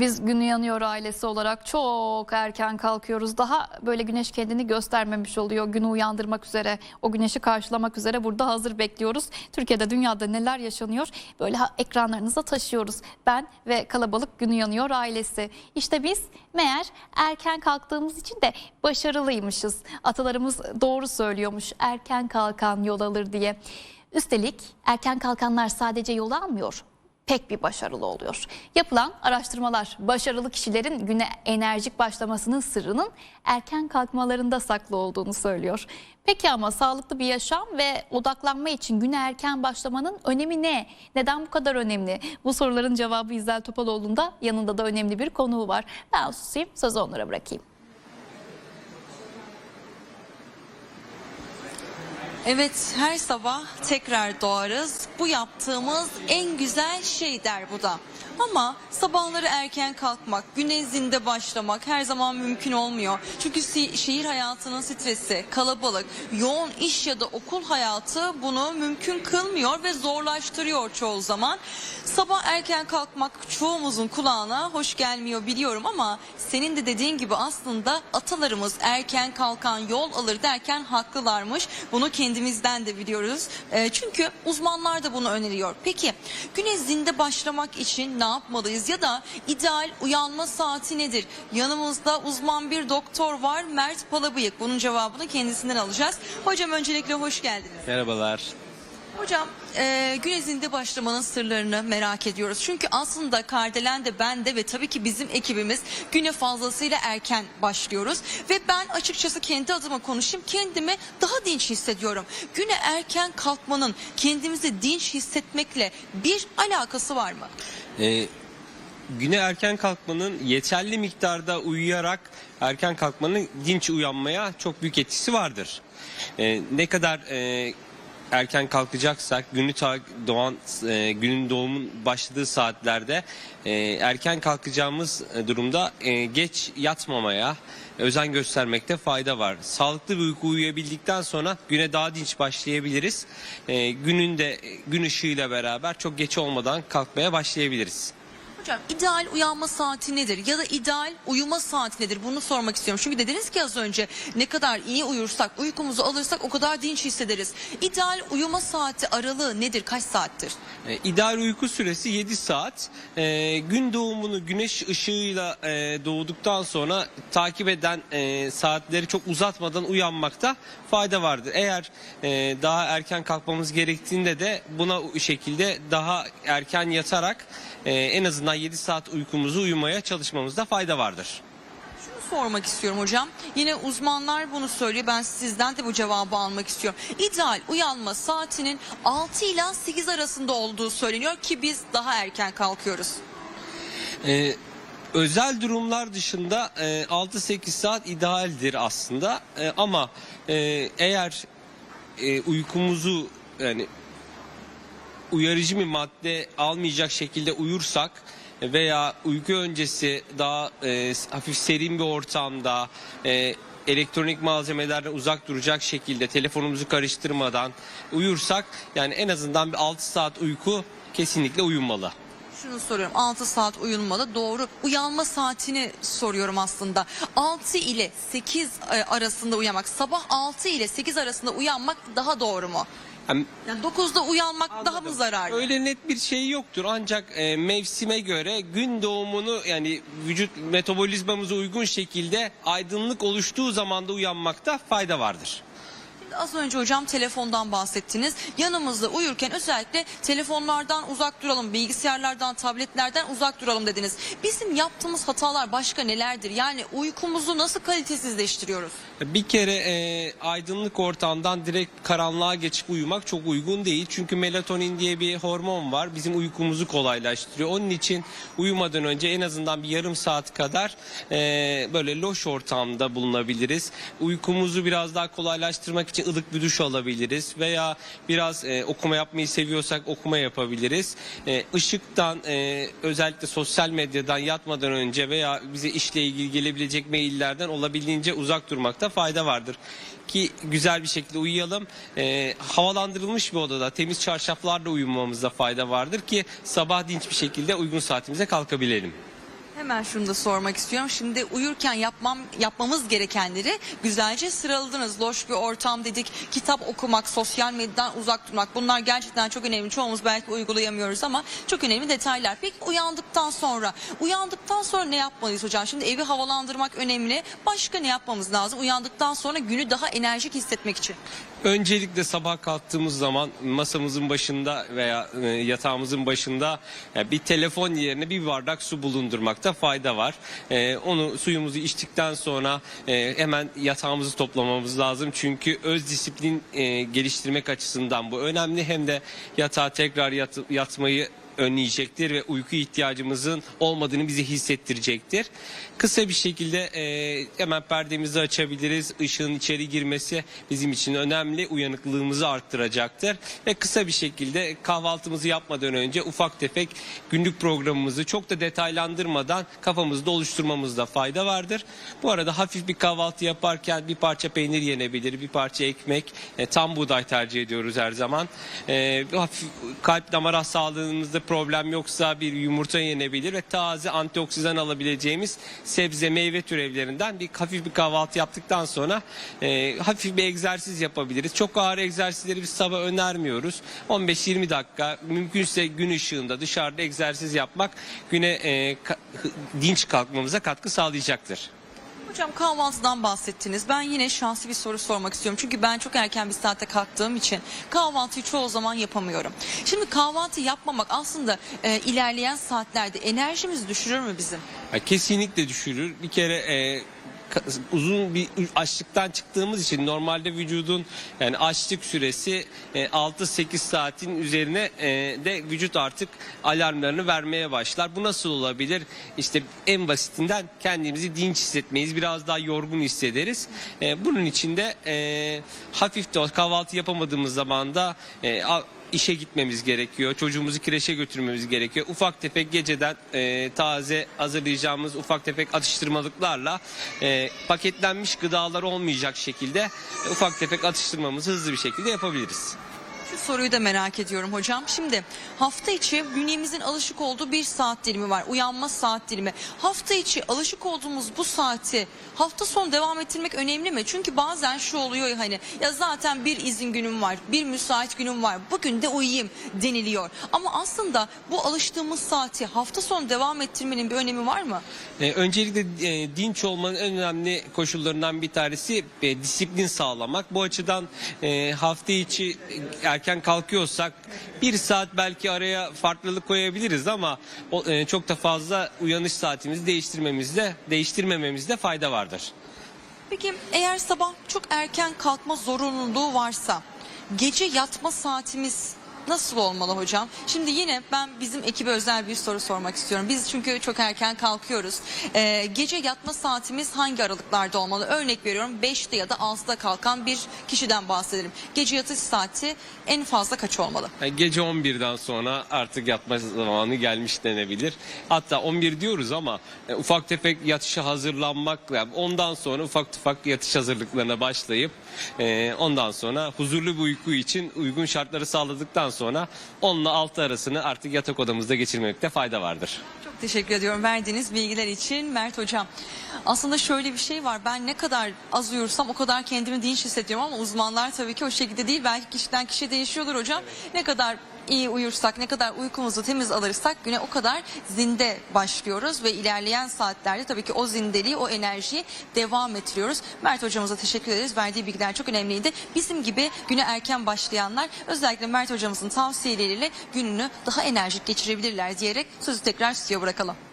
Biz gün uyanıyor ailesi olarak çok erken kalkıyoruz. Daha böyle güneş kendini göstermemiş oluyor. Günü uyandırmak üzere, o güneşi karşılamak üzere burada hazır bekliyoruz. Türkiye'de, dünyada neler yaşanıyor? Böyle ekranlarınıza taşıyoruz. Ben ve kalabalık gün uyanıyor ailesi. İşte biz meğer erken kalktığımız için de başarılıymışız. Atalarımız doğru söylüyormuş. Erken kalkan yol alır diye. Üstelik erken kalkanlar sadece yol almıyor pek bir başarılı oluyor. Yapılan araştırmalar başarılı kişilerin güne enerjik başlamasının sırrının erken kalkmalarında saklı olduğunu söylüyor. Peki ama sağlıklı bir yaşam ve odaklanma için güne erken başlamanın önemi ne? Neden bu kadar önemli? Bu soruların cevabı İzel Topaloğlu'nda yanında da önemli bir konuğu var. Ben susayım sözü onlara bırakayım. Evet her sabah tekrar doğarız. Bu yaptığımız en güzel şey der bu da. Ama sabahları erken kalkmak, güne zinde başlamak her zaman mümkün olmuyor. Çünkü si- şehir hayatının stresi, kalabalık, yoğun iş ya da okul hayatı bunu mümkün kılmıyor ve zorlaştırıyor çoğu zaman. Sabah erken kalkmak çoğumuzun kulağına hoş gelmiyor biliyorum ama senin de dediğin gibi aslında atalarımız erken kalkan yol alır derken haklılarmış. Bunu kendimizden de biliyoruz. Ee, çünkü uzmanlar da bunu öneriyor. Peki güne zinde başlamak için ne yapmalıyız ya da ideal uyanma saati nedir? Yanımızda uzman bir doktor var Mert Palabıyık. Bunun cevabını kendisinden alacağız. Hocam öncelikle hoş geldiniz. Merhabalar. Hocam e, gün zinde başlamanın sırlarını merak ediyoruz. Çünkü aslında Kardelen de ben de ve tabii ki bizim ekibimiz güne fazlasıyla erken başlıyoruz. Ve ben açıkçası kendi adıma konuşayım kendimi daha dinç hissediyorum. Güne erken kalkmanın kendimizi dinç hissetmekle bir alakası var mı? Ee, güne erken kalkmanın yeterli miktarda uyuyarak erken kalkmanın dinç uyanmaya çok büyük etkisi vardır. Ee, ne kadar e, erken kalkacaksak günü ta- doğan e, günün doğumun başladığı saatlerde e, erken kalkacağımız e, durumda e, geç yatmamaya özen göstermekte fayda var. Sağlıklı bir uyku uyuyabildikten sonra güne daha dinç başlayabiliriz. E, günün de gün ışığıyla beraber çok geç olmadan kalkmaya başlayabiliriz. Hocam ideal uyanma saati nedir ya da ideal uyuma saati nedir bunu sormak istiyorum. Çünkü dediniz ki az önce ne kadar iyi uyursak uykumuzu alırsak o kadar dinç hissederiz. İdeal uyuma saati aralığı nedir kaç saattir? E, ideal uyku süresi 7 saat. E, gün doğumunu güneş ışığıyla e, doğduktan sonra takip eden e, saatleri çok uzatmadan uyanmakta fayda vardır. Eğer e, daha erken kalkmamız gerektiğinde de buna şekilde daha erken yatarak e, en azından 7 saat uykumuzu uyumaya çalışmamızda fayda vardır. Şunu sormak istiyorum hocam. Yine uzmanlar bunu söylüyor. Ben sizden de bu cevabı almak istiyorum. İdeal uyanma saatinin 6 ile 8 arasında olduğu söyleniyor ki biz daha erken kalkıyoruz. Ee, özel durumlar dışında e, 6-8 saat idealdir aslında E, ama e, eğer e, uykumuzu yani uyarıcı bir madde almayacak şekilde uyursak veya uyku öncesi daha e, hafif serin bir ortamda e, elektronik malzemelerden uzak duracak şekilde telefonumuzu karıştırmadan uyursak yani en azından bir 6 saat uyku kesinlikle uyunmalı. Şunu soruyorum 6 saat uyunmalı doğru uyanma saatini soruyorum aslında 6 ile 8 arasında uyanmak sabah 6 ile 8 arasında uyanmak daha doğru mu? Yani Yani 9'da uyanmak daha mı zararlı? Öyle net bir şey yoktur ancak e, mevsime göre gün doğumunu yani vücut metabolizmamıza uygun şekilde aydınlık oluştuğu zamanda uyanmakta fayda vardır. Az önce hocam telefondan bahsettiniz. Yanımızda uyurken özellikle telefonlardan uzak duralım, bilgisayarlardan, tabletlerden uzak duralım dediniz. Bizim yaptığımız hatalar başka nelerdir? Yani uykumuzu nasıl kalitesizleştiriyoruz? Bir kere e, aydınlık ortamdan direkt karanlığa geçip uyumak çok uygun değil. Çünkü melatonin diye bir hormon var. Bizim uykumuzu kolaylaştırıyor. Onun için uyumadan önce en azından bir yarım saat kadar e, böyle loş ortamda bulunabiliriz. Uykumuzu biraz daha kolaylaştırmak için ılık bir duş alabiliriz. Veya biraz e, okuma yapmayı seviyorsak okuma yapabiliriz. E, ışıktan e, özellikle sosyal medyadan yatmadan önce veya bize işle ilgili gelebilecek maillerden olabildiğince uzak durmakta fayda vardır. Ki güzel bir şekilde uyuyalım. E, havalandırılmış bir odada temiz çarşaflarla uyumamızda fayda vardır ki sabah dinç bir şekilde uygun saatimize kalkabilelim. Hemen şunu da sormak istiyorum. Şimdi uyurken yapmam yapmamız gerekenleri güzelce sıraladınız. Loş bir ortam dedik, kitap okumak, sosyal medyadan uzak durmak. Bunlar gerçekten çok önemli. Çoğumuz belki uygulayamıyoruz ama çok önemli detaylar. Peki uyandıktan sonra, uyandıktan sonra ne yapmalıyız hocam? Şimdi evi havalandırmak önemli. Başka ne yapmamız lazım? Uyandıktan sonra günü daha enerjik hissetmek için. Öncelikle sabah kalktığımız zaman masamızın başında veya e, yatağımızın başında bir telefon yerine bir bardak su bulundurmakta fayda var. E, onu suyumuzu içtikten sonra e, hemen yatağımızı toplamamız lazım. Çünkü öz disiplin e, geliştirmek açısından bu önemli. Hem de yatağa tekrar yat- yatmayı önleyecektir ve uyku ihtiyacımızın olmadığını bize hissettirecektir. Kısa bir şekilde e, hemen perdemizi açabiliriz. Işığın içeri girmesi bizim için önemli. Uyanıklığımızı arttıracaktır. Ve kısa bir şekilde kahvaltımızı yapmadan önce ufak tefek günlük programımızı çok da detaylandırmadan kafamızda oluşturmamızda fayda vardır. Bu arada hafif bir kahvaltı yaparken bir parça peynir yenebilir, bir parça ekmek, e, tam buğday tercih ediyoruz her zaman. E, hafif kalp damar hastalığımızda problem yoksa bir yumurta yenebilir ve taze antioksidan alabileceğimiz sebze meyve türevlerinden bir hafif bir kahvaltı yaptıktan sonra e, hafif bir egzersiz yapabiliriz. Çok ağır egzersizleri biz sabah önermiyoruz. 15-20 dakika mümkünse gün ışığında dışarıda egzersiz yapmak güne e, dinç kalkmamıza katkı sağlayacaktır. Hocam kahvaltıdan bahsettiniz. Ben yine şanslı bir soru sormak istiyorum. Çünkü ben çok erken bir saatte kalktığım için kahvaltıyı çoğu zaman yapamıyorum. Şimdi kahvaltı yapmamak aslında e, ilerleyen saatlerde enerjimizi düşürür mü bizim? Kesinlikle düşürür. Bir kere e, uzun bir açlıktan çıktığımız için normalde vücudun yani açlık süresi e, 6-8 saatin üzerine e, de vücut artık alarmlarını vermeye başlar. Bu nasıl olabilir? İşte en basitinden kendimizi dinç hissetmeyiz. Biraz daha yorgun hissederiz. E, bunun için de e, hafif de kahvaltı yapamadığımız zaman da e, işe gitmemiz gerekiyor. Çocuğumuzu kreşe götürmemiz gerekiyor. Ufak tefek geceden e, taze hazırlayacağımız ufak tefek atıştırmalıklarla e, paketlenmiş gıdalar olmayacak şekilde e, ufak tefek atıştırmamızı hızlı bir şekilde yapabiliriz. Şu soruyu da merak ediyorum hocam. Şimdi hafta içi bünyemizin alışık olduğu bir saat dilimi var. Uyanma saat dilimi. Hafta içi alışık olduğumuz bu saati hafta sonu devam ettirmek önemli mi? Çünkü bazen şu oluyor hani ya zaten bir izin günüm var, bir müsait günüm var. Bugün de uyuyayım deniliyor. Ama aslında bu alıştığımız saati hafta sonu devam ettirmenin bir önemi var mı? E, öncelikle e, dinç olmanın en önemli koşullarından bir tanesi e, disiplin sağlamak. Bu açıdan e, hafta içi e, erken kalkıyorsak bir saat belki araya farklılık koyabiliriz ama o, e, çok da fazla uyanış saatimizi değiştirmemizde değiştirmememizde fayda vardır. Peki eğer sabah çok erken kalkma zorunluluğu varsa gece yatma saatimiz nasıl olmalı hocam? Şimdi yine ben bizim ekibe özel bir soru sormak istiyorum. Biz çünkü çok erken kalkıyoruz. Ee, gece yatma saatimiz hangi aralıklarda olmalı? Örnek veriyorum 5'te ya da 6'da kalkan bir kişiden bahsedelim. Gece yatış saati en fazla kaç olmalı? Yani gece 11'den sonra artık yatma zamanı gelmiş denebilir. Hatta 11 diyoruz ama e, ufak tefek yatışa hazırlanmak yani ondan sonra ufak ufak yatış hazırlıklarına başlayıp e, ondan sonra huzurlu bir uyku için uygun şartları sağladıktan sonra 10 ile 6 arasını artık yatak odamızda geçirmekte fayda vardır. Çok teşekkür ediyorum verdiğiniz bilgiler için Mert Hocam. Aslında şöyle bir şey var. Ben ne kadar az uyursam o kadar kendimi dinç hissediyorum ama uzmanlar tabii ki o şekilde değil. Belki kişiden kişiye değişiyordur hocam. Ne kadar iyi uyursak, ne kadar uykumuzu temiz alırsak güne o kadar zinde başlıyoruz ve ilerleyen saatlerde tabii ki o zindeliği, o enerjiyi devam ettiriyoruz. Mert hocamıza teşekkür ederiz. Verdiği bilgiler çok önemliydi. Bizim gibi güne erken başlayanlar özellikle Mert hocamızın tavsiyeleriyle gününü daha enerjik geçirebilirler diyerek sözü tekrar stüdyoya bırakalım.